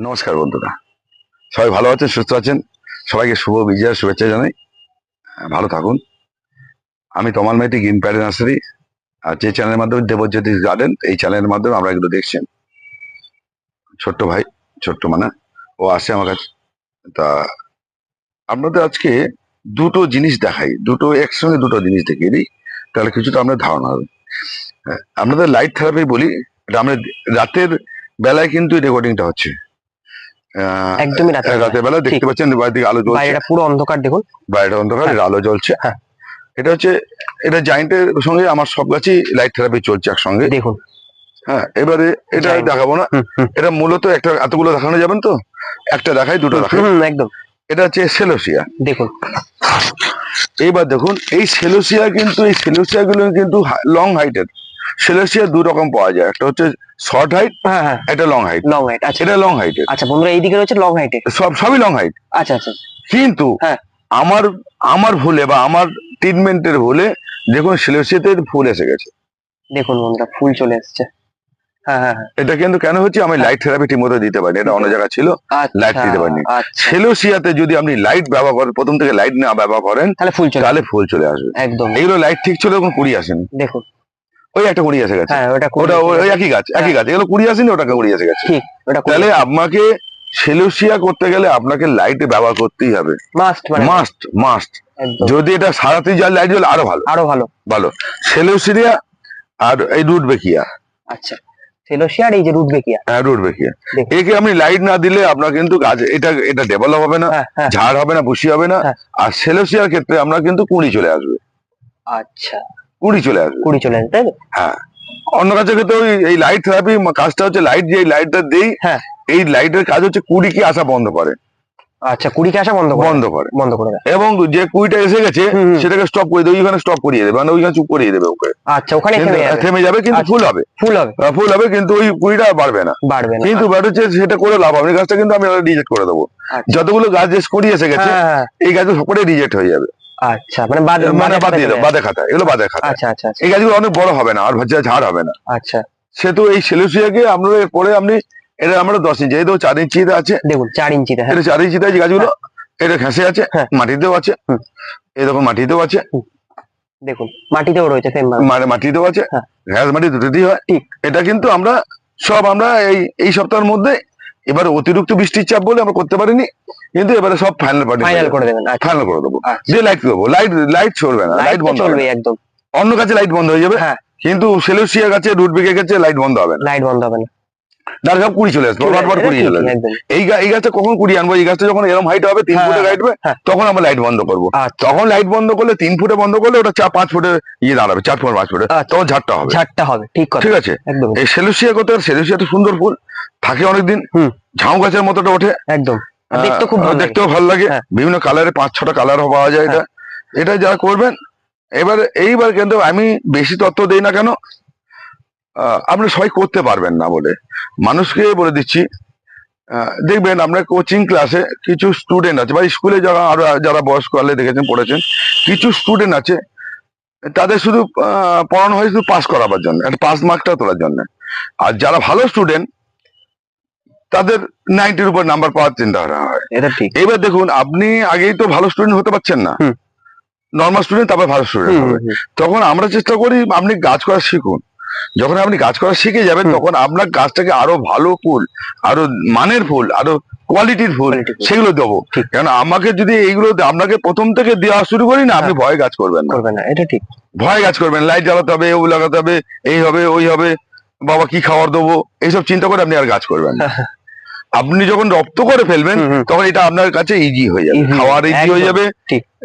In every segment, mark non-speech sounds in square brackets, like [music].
নমস্কার বন্ধুরা। সবাই ভালো আছেন, সুস্থ আছেন? সবাইকে শুভ বিজয়ের শুভেচ্ছা জানাই। ভালো থাকুন। আমি Tamal Maity green paddy nursery. আর যে চ্যানেলের মাধ্যমে দেবজ্যোতি গার্ডেন, এই চ্যানেলের মাধ্যমে আমরা এগুলো দেখছেন। ছোট্ট ভাই, ছোট্ট মানে ও আসে আমার কাছে। তা আপনাদের আজকে দুটো জিনিস দেখাই। দুটো, একসঙ্গে দুটো জিনিস দেখিয়ে দিই। তাহলে কিছুটা আপনার ধারণা হবে। আপনাদের লাইট থেরাপি বলি, এটা আমরা রাতের বেলায় কিন্তু রেকর্ডিংটা হচ্ছে। একদমই বেলায়। রাতের বেলা দেখতে পাচ্ছেন বাইরে দিকে আলো জ্বলছে। বাইরেটা পুরো অন্ধকার দেখুন। বাইরে অন্ধকার এর আলো জ্বলছে হ্যাঁ। এটা হচ্ছে এটা জায়েন্টের সঙ্গে আমার সব গাছই লাইট থেরাপি চলছে একসঙ্গে। দেখুন। হ্যাঁ এবারে এটা। দেখাবো না। এটা মূলত একটা এতগুলো দেখানো যাবেন তো? একটা দেখাই দুটো দেখাই। একদম। এটা হচ্ছে সেলোসিয়া দেখুন। এইবার দেখুন এই সেলোসিয়া কিন্তু এই সেলোসিয়া গুলো কিন্তু লং হাইটের সেলোসিয়া দু রকম পাওয়া যায়। একটা হচ্ছে শর্ট হাইট হ্যাঁ হ্যাঁ। একটা লং হাইট লং হাইট আচ্ছা। এটা লং হাইটের আচ্ছা বন্ধুরা এইদিকে রয়েছে লং হাইটে সব সবই লং হাইট আচ্ছা আচ্ছা। কিন্তু হ্যাঁ। আমার আমার ভুলে বা আমার ট্রিটমেন্টের ভুলে দেখুন সেলোসিয়াতে ফুল এসে গেছে। দেখুন বন্ধুরা ফুল চলে এসেছে। হ্যাঁ হ্যাঁ এটা কিন্তু কেন হচ্ছে? আমি লাইট থেরাপি ঠিক মতো দিতে পারিনি এটা অন্য জায়গা ছিল। Light আচ্ছা দিতে। আচ্ছা। সেলোসিয়াতে যদি আপনি লাইট ব্যবহার করেন প্রথম থেকে লাইট না ব্যবহার করেন তাহলে ফুল চলে তাহলে ফুল চলে আসবে। একদম। এগুলো লাইট ঠিক ছিল এখন কুড়ি আসেনি। দেখুন। ওই একটা কুড়ি এসে গেছে। হ্যাঁ ওটা ওটা ওই একই গাছ একই গাছ। এগুলো কুড়ি আসেনি কুড়ি এসে গেছে। ঠিক ওটা তাহলে আপনাকে সেলোসিয়া করতে গেলে আপনাকে লাইট ব্যবহার করতেই হবে। মাস্ট মানে মাস্ট মাস্ট যদি এটা সারাতে যায় লাইট জ্বলে আরও ভালো। আরও ভালো। ভালো। সেলোসিয়া আর এই রুট বেকিয়া। আচ্ছা সেলোসিয়া আর এই যে রুট বেকিয়া। হ্যাঁ রুট বেকিয়া। একে আপনি লাইট না দিলে আপনার কিন্তু গাছ এটা এটা ডেভেলপ হবে না হ্যাঁ হ্যাঁ। ঝাড় হবে না বুশি হবে না। হ্যাঁ। আর সেলোসিয়ার ক্ষেত্রে আমরা কিন্তু কুড়ি চলে আসবে। আচ্ছা। কুড়ি চলে আসবে। কুড়ি চলে আসবে তাই তো? হ্যাঁ। অন্য কাছে ক্ষেত্রে ওই এই লাইট থেরাপি কাজটা হচ্ছে লাইট যে লাইটটা দেই হ্যাঁ। এই লাইটের কাজ হচ্ছে কুড়ি কি আসা বন্ধ করে। আচ্ছা কুড়িকে আসা বন্ধ করে? বন্ধ করে। বন্ধ করে এবং যে কুড়িটা এসে গেছে। সেটাকে স্টপ করে দেবে ওইখানে স্টপ করিয়ে দেবে মানে ওইখানে চুপ করিয়ে দেবে ওকে। আচ্ছা ওখানে থেমে যাবে। কিন্তু আচ্ছা। ফুল হবে। ফুল হবে। ফুল হবে কিন্তু ওই কুড়িটা বাড়বে না। বাড়বে না কিন্তু ব্যাট হচ্ছে সেটা করে লাভ হবে গাছটা কিন্তু আমি রিজেক্ট করে দেবো। আচ্ছা। যতগুলো গাছ যে কুড়ি এসে গেছে হ্যাঁ হ্যাঁ, এই গাছগুলো সবকটাই রিজেক্ট হয়ে যাবে। আচ্ছা মানে মানে বাদ দিয়ে বাদে খাতা এগুলো বাদে খাতা। আচ্ছা আচ্ছা আচ্ছা। এই গাছগুলো অনেক বড় হবে না আর ভাজা ঝাড় হবে না। আচ্ছা। সেহেতু এই সেলুসিয়াকে আমরা আপনি এটা আমরা দশ ইঞ্চি এই তো চার ইঞ্চিতে আছে দেখুন চার ইঞ্চিতে হ্যাঁ। এটা চার ইঞ্চিতে আছে গাছগুলো এটা ঘেঁষে আছে হ্যাঁ। মাটিতেও আছে দেখুন মাটিতেও আছে। দেখুন মাটিতেও রয়েছে মানে মাটিতেও আছে হ্যাঁ। ঘাস মাটি দুটোতেই হয়। ঠিক। এটা কিন্তু আমরা সব আমরা এই এই সপ্তাহের মধ্যে এবার অতিরিক্ত বৃষ্টির চাপ বলে আমরা করতে পারিনি কিন্তু এবারে সব ফাইনাল পার্টি ফাইনাল করে দেবেন আচ্ছা। ফাইনাল করে দেবো। আচ্ছা। দিয়ে লাইট করব লাইট লাইট চলবে না লাইট বন্ধ হবে একদম। অন্য গাছে লাইট বন্ধ হয়ে যাবে। হ্যাঁ। কিন্তু সেলুসিয়া গাছে রুট বিকে গেছে লাইট বন্ধ হবে লাইট বন্ধ হবে না। তার সব কুড়ি চলে আসবে। চলে কুড়ি চলে আসবে। এই এই গাছটা কখন কুড়ি আনব? এই গাছটা যখন এরকম হাইট হবে তিন হ্যাঁ, ফুটে হাইট হবে হ্যাঁ। তখন আমরা লাইট বন্ধ করব। আচ্ছা। তখন লাইট বন্ধ করলে তিন ফুটে বন্ধ করলে ওটা চার পাঁচ ফুটে ইয়ে দাঁড়াবে চার ফুট পাঁচ ফুটে। আচ্ছা। তখন ঝাড়টা হবে। ঝাড়টা হবে ঠিক ঠিক আছে? একদম। এই সেলুসিয়া করতে সেলুসিয়া তো সুন্দর ফুল। থাকে অনেকদিন হুম। ঝাউ গাছের মতোটা ওঠে। একদম। দেখতেও ভালো লাগে। হ্যাঁ। বিভিন্ন কালারে পাঁচ ছটা কালার পাওয়া যায় এটা। এটা যারা করবেন এবার এইবার কিন্তু আমি বেশি তথ্য দেই না কেন আপনি সবাই করতে পারবেন না বলে। মানুষকে বলে দিচ্ছি আহ, দেখবেন আপনার কোচিং ক্লাসে কিছু স্টুডেন্ট আছে বা স্কুলে যারা আরও যারা বয়স্ক আলে দেখেছেন পড়েছেন কিছু স্টুডেন্ট আছে তাদের শুধু আহ, পড়ানো হয় শুধু পাস করাবার জন্য একটা পাস মার্কটা তোলার জন্য। আর যারা ভালো স্টুডেন্ট তাদের নাইনটির উপর নাম্বার পাওয়ার চিন্তা করা হয়। এটা ঠিক। এবার দেখুন আপনি আগেই তো ভালো স্টুডেন্ট হতে পারছেন না। নর্মাল স্টুডেন্ট তারপর ভালো স্টুডেন্ট হবে। তখন আমরা চেষ্টা করি আপনি গাছ করা শিখুন। যখন আপনি গাছ করা শিখে যাবেন তখন আপনার গাছটাকে আরও ভালো ফুল আরও মানের ফুল আরও কোয়ালিটির ফুল সেগুলো দেবো। কারণ আমাকে যদি এইগুলো আপনাকে প্রথম থেকে দেওয়া শুরু করি না আপনি ভয় গাছ করবেন না। করবে না এটা ঠিক। ভয় গাছ করবেন লাইট জ্বালাতে হবে ও লাগাতে হবে এই হবে ওই হবে বাবা কি খাবার দেবো এইসব চিন্তা করে আপনি আর গাছ করবেন না। [laughs] আপনি যখন রপ্ত করে ফেলবেন। তখন এটা আপনার কাছে ইজি হয়ে যাবে। খাওয়ার ইজি হয়ে যাবে।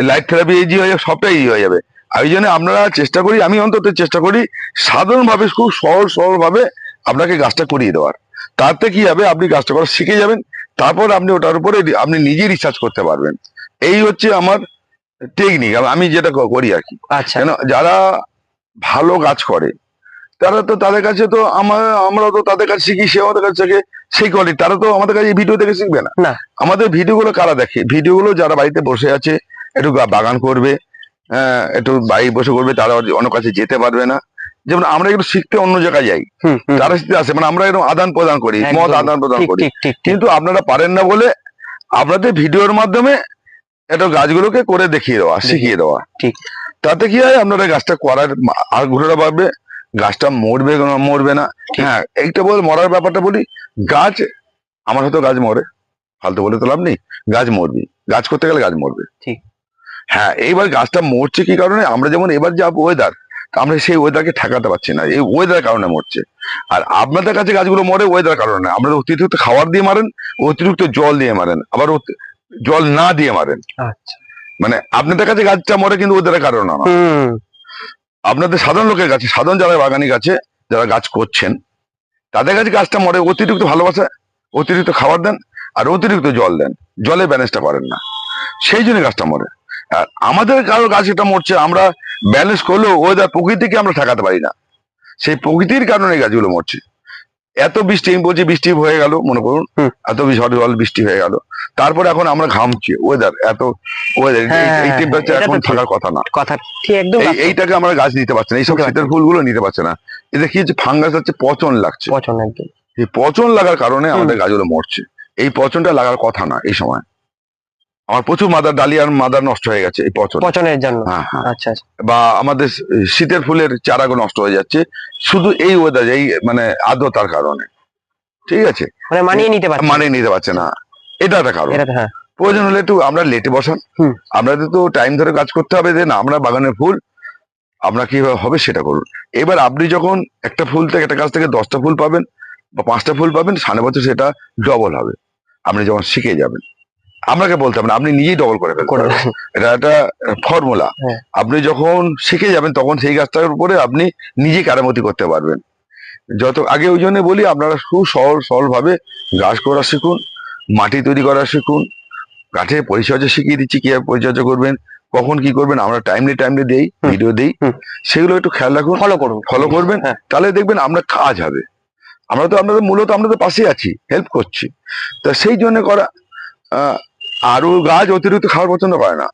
লাইট থেরাপি ইজি হয়ে যাবে সবটাই ইজি হয়ে যাবে। আর ওই জন্য আপনারা চেষ্টা করি আমি অন্তত চেষ্টা করি সাধারণভাবে খুব সহজ সরল ভাবে আপনাকে গাছটা করিয়ে দেওয়ার। তাতে কি হবে আপনি গাছটা করা শিখে যাবেন তারপর আপনি ওটার উপরে আপনি নিজে রিসার্চ করতে পারবেন। এই হচ্ছে আমার টেকনিক আমি যেটা করি আর কি। আচ্ছা। যারা ভালো গাছ করে তারা তো তাদের কাছে তো আমার আমরা তো তাদের কাছে শিখি সে আমাদের কাছে থেকে সেই তারা তো আমাদের কাছে এই ভিডিও দেখে শিখবে না না। আমাদের ভিডিওগুলো কারা দেখে ভিডিওগুলো যারা বাড়িতে বসে আছে একটু বাগান করবে আহ, একটু বাড়ি বসে করবে তারা অন্য কাছে যেতে পারবে না যেমন আমরা একটু শিখতে অন্য জায়গায় যাই তারা শিখতে আসে মানে আমরা এরকম আদান প্রদান করি। মত আদান প্রদান করি। কিন্তু আপনারা পারেন না বলে আপনাদের ভিডিওর মাধ্যমে এটা গাছগুলোকে করে দেখিয়ে দেওয়া শিখিয়ে দেওয়া ঠিক। তাতে কি হয় আপনারা গাছটা করার আগ্রহটা বাড়বে গাছটা মরবে মরবে না। হ্যাঁ এইটা বল মরার ব্যাপারটা বলি। গাছ আমার হয়তো গাছ মরে। ফালতু বলে তো লাভ নেই। গাছ মরবি গাছ করতে গেলে গাছ মরবে। ঠিক। হ্যাঁ এইবার গাছটা মরছে কি কারণে? আমরা যেমন এবার যা ওয়েদার আমরা সেই ওয়েদারকে ঠেকাতে পারছি না। এই ওয়েদার কারণে মরছে। আর আপনাদের কাছে গাছগুলো মরে ওয়েদার কারণে। না আপনাদের অতিরিক্ত খাবার দিয়ে মারেন অতিরিক্ত জল দিয়ে মারেন। আবার জল না দিয়ে মারেন। আচ্ছা। মানে আপনাদের কাছে গাছটা মরে কিন্তু ওদের কারণে না। আপনাদের সাধারণ লোকের কাছে, সাধারণ যারা বাগানি গাছে যারা গাছ করছেন, তাদের কাছে গাছটা মরে, অতিরিক্ত ভালোবাসা, অতিরিক্ত খাবার দেন আর অতিরিক্ত জল দেন। জলে ব্যালেন্সটা করেন না। সেই জন্য গাছটা মরে। আর আমাদের কারও গাছ এটা মরছে, আমরা ব্যালেন্স করলেও ওয়েদার প্রকৃতিকে আমরা ঠেকাতে পারি না। সেই প্রকৃতির কারণে গাছগুলো মরছে। এত বৃষ্টি আমি বলছি বৃষ্টি হয়ে গেল মনে করুন। এত ঝড় জল বৃষ্টি হয়ে গেল। তারপরে এখন আমরা ঘামছি ওয়েদার এত ওয়েদার এই হ্যাঁ, টেম্পারেচার এখন থাকার কথা না। কথা ঠিক একদম এইটাকে আমরা গাছ নিতে পারছি না এইসব শীতের ফুলগুলো নিতে পারছে না। এতে কি হচ্ছে ফাঙ্গাস হচ্ছে পচন লাগছে। পচন একদম। এই পচন লাগার কারণে আমাদের গাছগুলো মরছে। এই পচনটা লাগার কথা না এই সময়। আমার প্রচুর মাদার ডালিয়ার মাদার নষ্ট হয়ে গেছে এই পচন। পছন্দের জন্য। হ্যাঁ হ্যাঁ। আচ্ছা আচ্ছা। বা আমাদের শীতের ফুলের চারাগুলো নষ্ট হয়ে যাচ্ছে। শুধু এই ওয়েদার এই মানে আর্দ্রতার কারণে। ঠিক আছে? মানে মানিয়ে নিতে পারছি মানে নিতে পারছে না। এটা একটা কারণ। এটা হ্যাঁ। প্রয়োজন হলে একটু আমরা লেটে বসান। আপনাদের তো টাইম ধরে কাজ করতে হবে যে না আমরা বাগানের ফুল আপনার কীভাবে হবে সেটা করুন। এবার আপনি যখন একটা ফুল থেকে একটা গাছ থেকে দশটা ফুল পাবেন বা পাঁচটা ফুল পাবেন সামনে বছর সেটা ডবল হবে। আপনি যখন শিখে যাবেন। আপনাকে বলতে হবে না আপনি নিজেই ডবল করে পারবেন। এটা একটা ফর্মুলা হ্যাঁ। আপনি যখন শিখে যাবেন তখন সেই গাছটার উপরে আপনি নিজে কারামতি করতে পারবেন। যত আগে ওই জন্য বলি আপনারা সুসহল সরল ভাবে গাছ করা শিখুন মাটি তৈরি করা শিখুন গাছের পরিচর্যা শিখিয়ে দিচ্ছি কীভাবে পরিচর্যা করবেন কখন কি করবেন আমরা টাইমলি টাইমলি দেই ভিডিও দেই। সেগুলো একটু খেয়াল রাখুন ফলো করুন। ফলো করবেন হ্যাঁ। তাহলে দেখবেন আমরা কাজ হবে। আমরা তো আপনাদের মূলত আমরা তো পাশে আছি হেল্প করছি। তা সেই জন্য করা আরও গাছ অতিরিক্ত খাওয়ার পছন্দ করে না।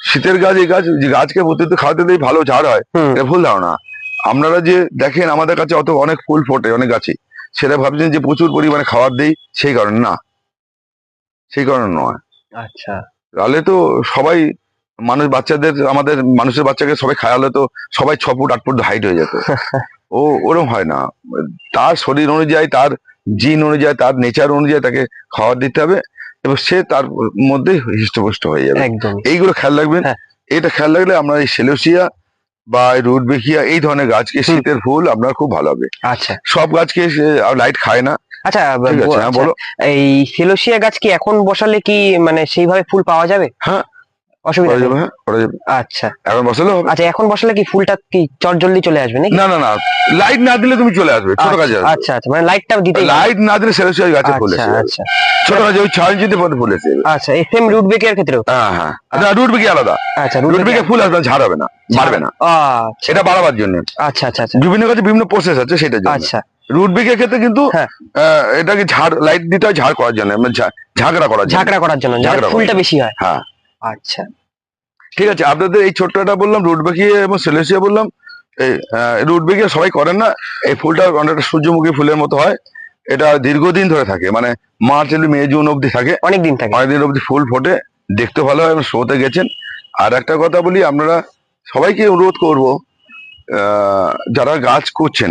শীতের গাছ এই গাছ যে গাছকে অতিরিক্ত খাওয়াতে দিই ভালো ঝাড় হয় এটা ভুল ধারণা। আপনারা যে দেখেন আমাদের কাছে অত অনেক ফুল ফোটে অনেক গাছে সেটা ভাবছেন যে প্রচুর পরিমাণে খাবার দেই সেই কারণে না। সেই কারণে নয়। আচ্ছা। তাহলে তো সবাই মানুষ বাচ্চাদের আমাদের মানুষের বাচ্চাকে সবাই খাওয়ালে তো সবাই ছ ফুট আট ফুট হাইট হয়ে যেত। [laughs] ও ওরম হয় না। তার শরীর অনুযায়ী তার জিন অনুযায়ী তার নেচার অনুযায়ী তাকে খাবার দিতে হবে। এবং সে তার মধ্যে হৃষ্টপুষ্ট হয়ে যাবে। একদম। এইগুলো খেয়াল রাখবেন। হ্যাঁ। এটা খেয়াল রাখলে আমরা এই সেলোসিয়া বা রুট বেকিয়া এই ধরনের গাছকে শীতের ফুল আপনার খুব ভালো হবে। আচ্ছা। সব গাছকে লাইট খায় না। আচ্ছা হ্যাঁ আচ্ছা, বলো। এই সেলোসিয়া গাছ কি এখন বসালে কি মানে সেইভাবে ফুল পাওয়া যাবে? হ্যাঁ, অসুবিধা যাবে হ্যাঁ করা যাবে। আচ্ছা। এখন বসালে হবে। আচ্ছা এখন বসালে কি ফুলটা কি চট জলদি চলে আসবে নাকি? না না না লাইট না দিলে তুমি চলে আসবে ছোট গাছে আচ্ছা আচ্ছা মানে লাইটটা দিতে লাইট না দিলে সেলোসিয়া গাছে ফুল আচ্ছা আচ্ছা। ফুল এসে আচ্ছা রুট বেকের হ্যাঁ হ্যাঁ। রুট বেকি আলাদা। আচ্ছা রুট রুট বেকে ফুল আসবে ঝাড় হবে না বাড়বে না। আচ্ছা। বাড়াবার জন্য। আচ্ছা আচ্ছা আচ্ছা। বিভিন্ন গাছে বিভিন্ন প্রসেস আছে সেটার আচ্ছা। রুট বেকের ক্ষেত্রে কিন্তু হ্যাঁ। এটাকে ঝাড় লাইট দিতে হয় ঝাড় করার জন্য মানে ঝাঁকড়া করার জন্য। ঝাঁকড়া করার ফুলটা বেশি হয়। হ্যাঁ। আচ্ছা। ঠিক আছে আপনাদের এই ছোট্টটা বললাম রুট বেকিয়ে এবং সেলেসিয়া বললাম। রুট বেকিয়ে সবাই করেন না এই ফুলটা অনেকটা সূর্যমুখী ফুলের মতো হয়। এটা দীর্ঘদিন ধরে থাকে মানে মার্চ এপ্রিল মে জুন অবধি থাকে। অনেক দিন থাকে। অনেকদিন অবধি ফুল ফোটে দেখতে ভালো হয় শোতে গেছেন। আর একটা কথা বলি আপনারা সবাইকে অনুরোধ করব যারা গাছ করছেন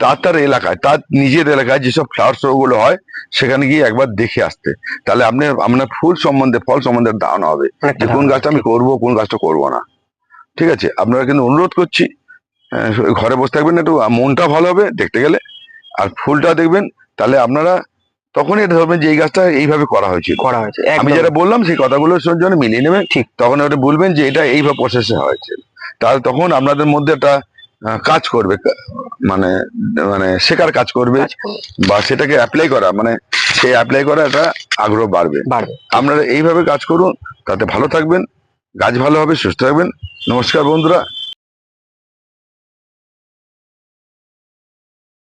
তার তার এলাকায় তার নিজের এলাকায় যেসব ফ্লাওয়ার শো গুলো হয় সেখানে গিয়ে একবার দেখে আসতে। তাহলে আপনি আপনার ফুল সম্বন্ধে ফল সম্বন্ধে ধারণা হবে যে কোন গাছটা আমি করব কোন গাছটা করব না। ঠিক আছে? আপনারা কিন্তু অনুরোধ করছি ঘরে বসে থাকবেন একটু মনটা ভালো হবে দেখতে গেলে আর ফুলটা দেখবেন তাহলে আপনারা তখনই এটা ধরবেন যে এই গাছটা এইভাবে করা হয়েছে করা হয়েছে আমি যেটা বললাম সেই কথাগুলোর জন্য মিলিয়ে নেবেন। ঠিক। তখন ওটা বলবেন যে এটা এইভাবে প্রসেসে হয়েছে। তাহলে তখন আপনাদের মধ্যে একটা কাজ করবে মানে মানে শেখার কাজ করবে বা সেটাকে অ্যাপ্লাই করা মানে সেই অ্যাপ্লাই করা একটা আগ্রহ বাড়বে। বাড়বে। আপনারা এইভাবে কাজ করুন তাতে ভালো থাকবেন গাছ ভালো হবে সুস্থ থাকবেন। নমস্কার বন্ধুরা।